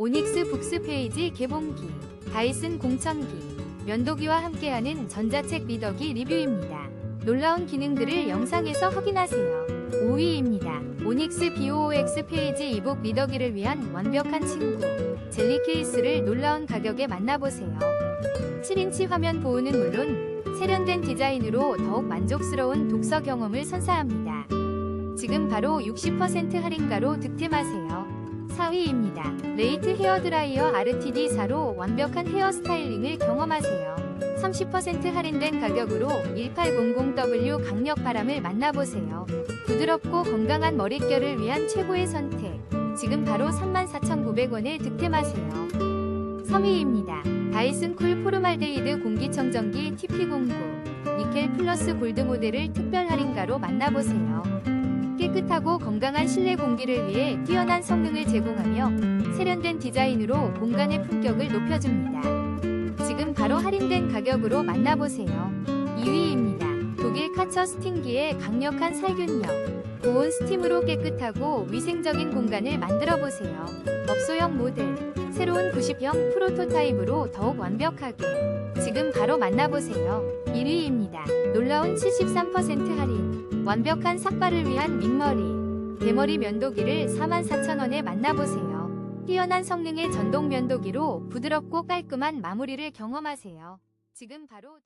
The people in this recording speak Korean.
오닉스 북스 페이지 개봉기, 다이슨 공천기, 면도기와 함께하는 전자책 리더기 리뷰입니다. 놀라운 기능들을 영상에서 확인하세요. 5위입니다. 오닉스 BOX 페이지 이북 리더기를 위한 완벽한 친구. 젤리 케이스를 놀라운 가격에 만나보세요. 7인치 화면 보호는 물론 세련된 디자인으로 더욱 만족스러운 독서 경험을 선사합니다. 지금 바로 60% 할인가로 득템하세요. 4위입니다. 레이트 헤어드라이어 RTD4로 완벽한 헤어 스타일링을 경험하세요. 30% 할인된 가격으로 1800W 강력 바람을 만나보세요. 부드럽고 건강한 머릿결을 위한 최고의 선택. 지금 바로 34,900원에 득템하세요. 3위입니다. 다이슨 쿨 포르말데이드 공기청정기 TP09 니켈 플러스 골드 모델을 특별 할인가로 만나보세요. 깨끗하고 건강한 실내 공기를 위해 뛰어난 성능을 제공하며 세련된 디자인으로 공간의 품격을 높여줍니다. 지금 바로 할인된 가격으로 만나보세요. 2위입니다. 독일 카처 스팅기의 강력한 살균력. 고온 스팀으로 깨끗하고 위생적인 공간을 만들어 보세요. 업소형 모델. 새로운 90형 프로토타입으로 더욱 완벽하게. 지금 바로 만나보세요. 1위입니다. 놀라운 73% 할인. 완벽한 삭발을 위한 민머리. 대머리 면도기를 44,000원에 만나보세요. 뛰어난 성능의 전동 면도기로 부드럽고 깔끔한 마무리를 경험하세요. 지금 바로